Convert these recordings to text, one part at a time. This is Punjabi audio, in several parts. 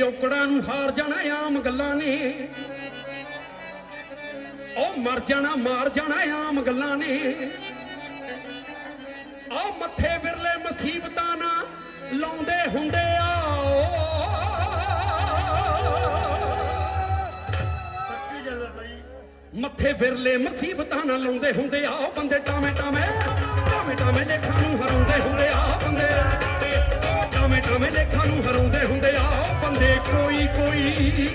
ਔਕੜਾਂ ਨੂੰ ਹਾਰ ਜਾਣਾ ਆਮ ਗੱਲਾਂ ਨੇ। ਉਹ ਮਰ ਜਾਣਾ, ਮਾਰ ਜਾਣਾ ਆਮ ਗੱਲਾਂ ਨੇ। ਆ ਮੱਥੇ ਵਿਰਲੇ ਮੁਸੀਬਤਾਂ ਨਾ ਲਾਉਂਦੇ ਹੁੰਦੇ ਆ। ਮੱਥੇ ਵਿਰਲੇ ਮੁਸੀਬਤਾਂ ਨਾ ਲਾਉਂਦੇ ਹੁੰਦੇ ਆ। ਬੰਦੇ ਟਾਵੇਂ ਟਾਵੇਂ ਟਾਵੇਂ ਟਾਵੇਂ ਲੇਖਾਂ ਨੂੰ ਹਰਾਉਂਦੇ ਹੁੰਦੇ ਆ। ਬੰਦੇ ਟਾਵੇਂ ਟਾਵੇਂ ਲੇਖਾਂ ਨੂੰ ਹਰਾਉਂਦੇ ਹੁੰਦੇ ਆ। ਬੰਦੇ ਕੋਈ ਕੋਈ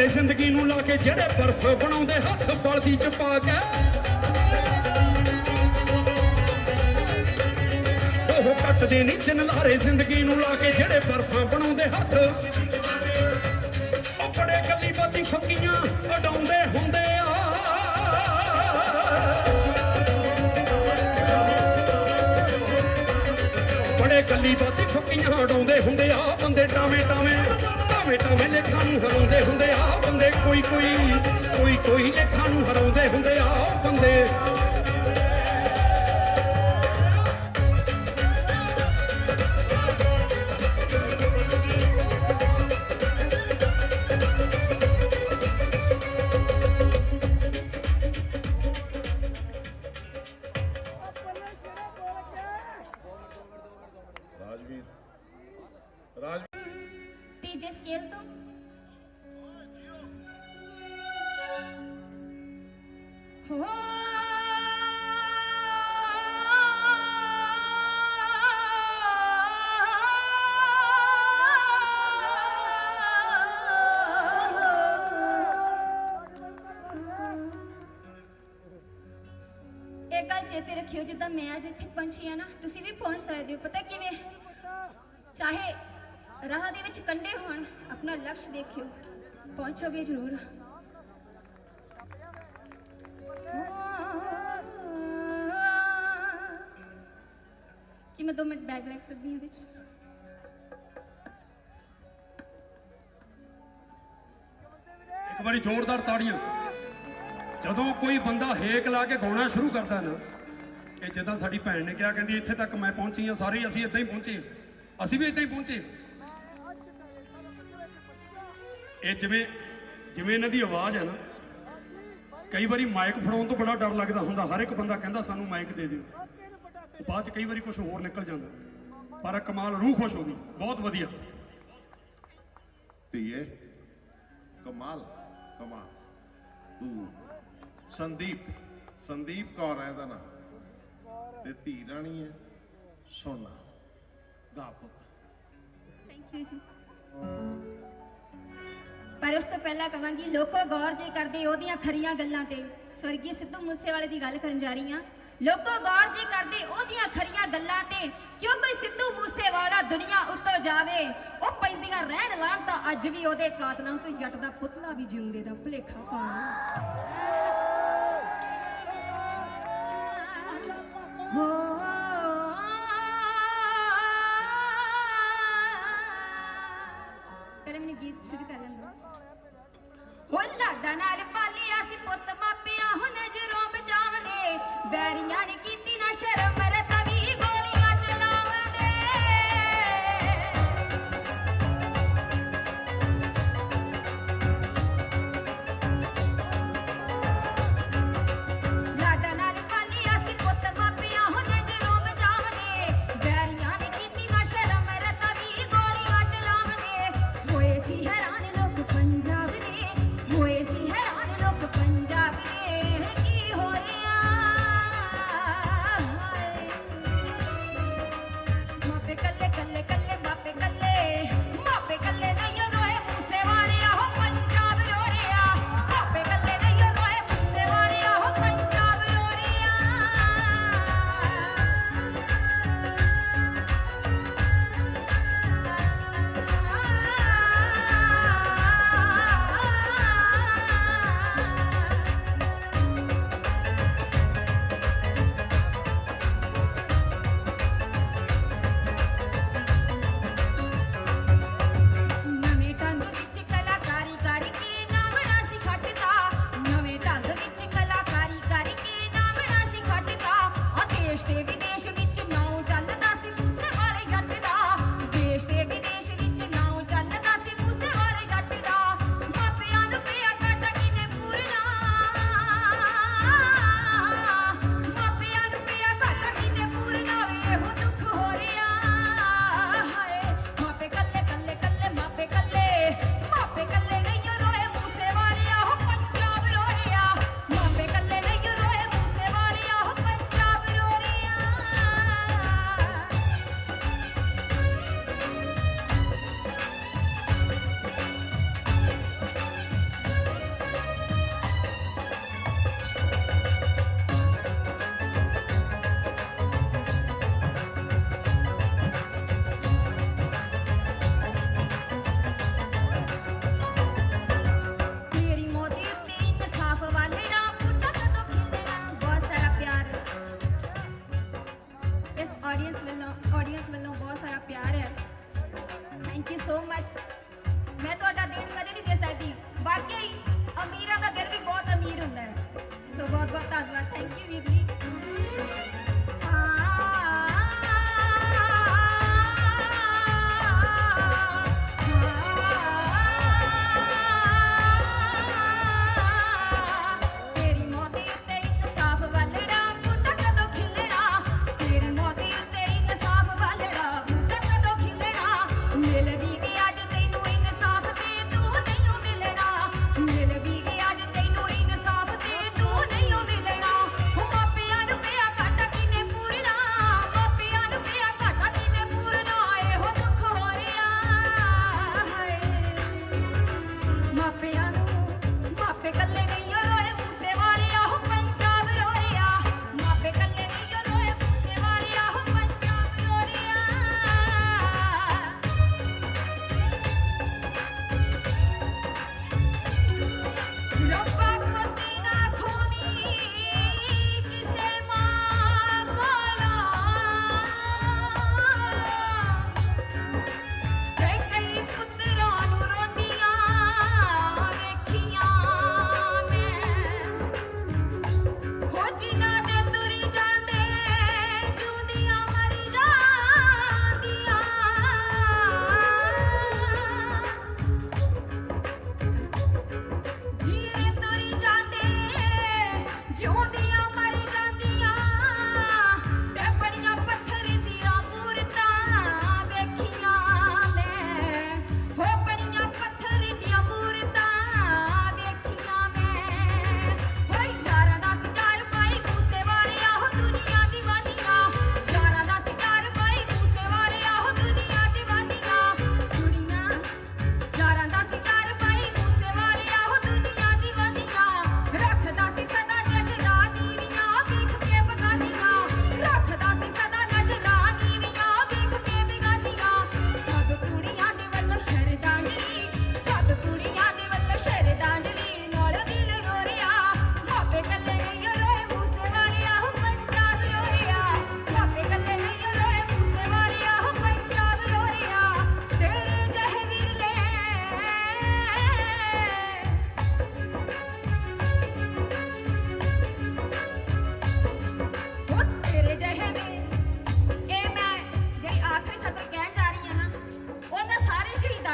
ਨਹੀਂ ਜ਼ਿੰਦਗੀ ਨੂੰ ਲਾ ਕੇ ਜਿਹੜੇ ਬਰਫ਼ ਬਣਾਉਂਦੇ ਹੱਥ ਬਲਦੀ ਚ ਪਾ ਕੇ। ਉਹ ਕੱਟਦੇ ਨਹੀਂ ਦਿਨ ਲਾਰੇ ਜ਼ਿੰਦਗੀ ਨੂੰ ਲਾ ਕੇ ਜਿਹੜੇ ਬਰਫ਼ ਬਣਾਉਂਦੇ ਹੱਥ। ਉਹ ਬੜੇ ਗੱਲੀ ਬਾਤੀ ਫੱਕੀਆਂ ਉਡਾਉਂਦੇ ਹੁੰਦੇ ਆ। ਬੜੇ ਗੱਲੀ ਬਾਤੀ ਫੱਕੀਆਂ ਉਡਾਉਂਦੇ ਹੁੰਦੇ ਆ, ਬੰਦੇ ਟਾਵੇਂ ਟਾਵੇਂ ਟਾਵੇਂ ਟਾਵੇਂ ਲੇਖਾਂ ਨੂੰ ਹਰਾਉਂਦੇ ਹੁੰਦੇ ਆ ਬੰਦੇ, ਕੋਈ ਕੋਈ ਕੋਈ ਕੋਈ ਲੇਖਾਂ ਨੂੰ ਹਰਾਉਂਦੇ ਹੁੰਦੇ ਆ ਬੰਦੇ। ਰੱਖਿਓ, ਜਿੱਦਾਂ ਮੈਂ ਅੱਜ ਇੱਥੇ ਪਹੁੰਚੀ ਆ ਨਾ, ਤੁਸੀਂ ਵੀ ਪਹੁੰਚ ਸਕਦੇ ਹੋ। ਪਤਾ ਕਿਵੇਂ? ਚਾਹੇ ਰਾਹ ਦੇ ਵਿੱਚ ਕੰਡੇ ਹੋਣ, ਆਪਣਾ ਲਕਸ਼ ਦੇਖਿਓ। ਪਹੁੰਚੋਗੇ ਜ਼ਰੂਰ। ਕੀ ਮੈਂ 2 ਮਿੰਟ ਬੈਗ ਰੱਖ ਸਕਦੀ ਹਾਂ ਇਹਦੇ ਵਿੱਚ? ਇੱਕ ਵਾਰੀ ਜ਼ੋਰਦਾਰ ਤਾੜੀਆਂ। ਜਦੋਂ ਕੋਈ ਬੰਦਾ ਹੇਕ ਲਾ ਕੇ ਗਾਉਣਾ ਸ਼ੁਰੂ ਕਰਦਾ ਨਾ ਇਹ ਜਿੱਦਾਂ ਸਾਡੀ ਭੈਣ ਨੇ ਕਿਹਾ, ਕਹਿੰਦੀ ਇੱਥੇ ਤੱਕ ਮੈਂ ਪਹੁੰਚੀ ਆ ਸਾਰੇ ਅਸੀਂ ਇਦਾਂ ਹੀ ਪਹੁੰਚੇ ਅਸੀਂ ਵੀ ਇਦਾਂ ਹੀ ਪਹੁੰਚੇ ਇਹ ਜਿਵੇਂ ਜਿਵੇਂ ਇਹਨਾਂ ਦੀ ਆਵਾਜ਼ ਹੈ ਨਾ, ਕਈ ਵਾਰੀ ਮਾਈਕ ਫੜਾਉਣ ਤੋਂ ਬੜਾ ਡਰ ਲੱਗਦਾ ਹੁੰਦਾ, ਹਰ ਇੱਕ ਬੰਦਾ ਕਹਿੰਦਾ ਸਾਨੂੰ ਮਾਈਕ ਦੇ ਦਿਓ। ਬਾਅਦ ਚ ਕਈ ਵਾਰੀ ਕੁਝ ਹੋਰ ਨਿਕਲ ਜਾਂਦਾ। ਪਰ ਕਮਾਲ, ਰੂਹ ਖੁਸ਼ ਹੋ ਗਈ। ਬਹੁਤ ਵਧੀਆ। ਧੀਏ, ਕਮਾਲ ਕਮਾਲ। ਤੂੰ ਸੰਦੀਪ ਸੰਦੀਪ ਕੌਰ ਹੈ ਇਹਦਾ ਨਾਂ। ਤੇ ਧੀ ਰਾਣੀ ਹੈ। ਸੋਨਾ। ਗਾ ਪੁੱਤ। ਥੈਂਕ ਯੂ ਜੀ। ਪਰ ਉਸ ਤੋਂ ਪਹਿਲਾਂ ਕਵਾਂਗੀ ਲੋਕੋ ਗੌਰ ਜੇ ਕਰਦੇ ਉਹਦੀਆਂ ਖਰੀਆਂ ਗੱਲਾਂ ਤੇ। ਸਵਰਗੀ ਸਿੱਧੂ ਮੂਸੇਵਾਲੇ ਦੀ ਗੱਲ ਕਰਨ ਜਾ ਰਹੀ ਹਾਂ। ਲੋਕੋ ਗੌਰ ਜੇ ਕਰਦੇ ਉਹਦੀਆਂ ਖਰੀਆਂ ਗੱਲਾਂ ਤੇ, ਕਿਉਂ ਕੋਈ ਸਿੱਧੂ ਮੂਸੇਵਾਲਾ ਦੁਨੀਆ ਉੱਤੋਂ ਜਾਵੇ? ਉਹ ਪੈਂਦੀਆਂ ਰਹਿਣ ਲਾਣ ਤਾਂ ਅੱਜ ਵੀ ਉਹਦੇ ਕਾਤਲਾਂ ਤੋਂ ਜੱਟ ਦਾ ਪੁਤਲਾ ਵੀ ਜਿਉਂਦੇ ਦਾ ਭੁਲੇਖਾ ਪਾ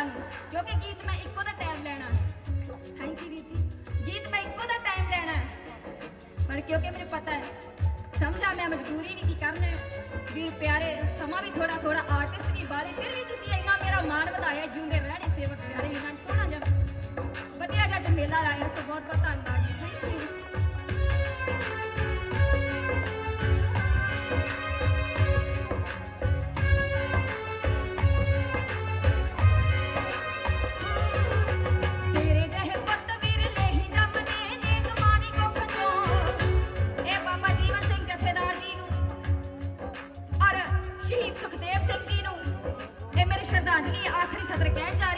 ਤੁਹਾਨੂੰ ਕਿਉਂਕਿ ਗੀਤ ਮੈਂ ਇੱਕੋ ਦਾ ਟਾਈਮ ਲੈਣਾ। ਥੈਂਕ ਯੂ ਵੀਰ ਜੀ। ਗੀਤ ਮੈਂ ਇੱਕੋ ਦਾ ਟਾਈਮ ਲੈਣਾ ਪਰ ਕਿਉਂਕਿ ਮੈਨੂੰ ਪਤਾ ਹੈ, ਸਮਝਾ ਮੈਂ, ਮਜਬੂਰੀ ਵੀ ਕੀ ਕਰਨਾ ਵੀਰ ਪਿਆਰੇ, ਸਮਾਂ ਵੀ ਥੋੜਾ ਥੋੜਾ ਆਰਟਿਸਟ ਵੀ ਬਾਰੇ ਫਿਰ ਵੀ ਤੁਸੀਂ ਇੰਨਾ ਮੇਰਾ ਮਾਣ ਵਧਾਇਆ, ਜਿਉਂਦੇ ਰਹਿਣੇ ਸੇਵਕ ਪਿਆਰੇ ਇਹਨਾਂ ਸੋਹਣਾ ਜਿਹਾ। ਵਧੀਆ ਜਿਹਾ ਮੇਲਾ ਲਾਇਆ ਸੋ ਬਹੁਤ ਬਹੁਤ ਸੁਖਦੇਵ ਸਿੰਘ ਜੀ ਨੂੰ ਇਹ ਮੇਰੀ ਸ਼ਰਧਾਂਜਲੀ ਆਖਰੀ ਸਤਰ ਕਹਿਣ ਜਾ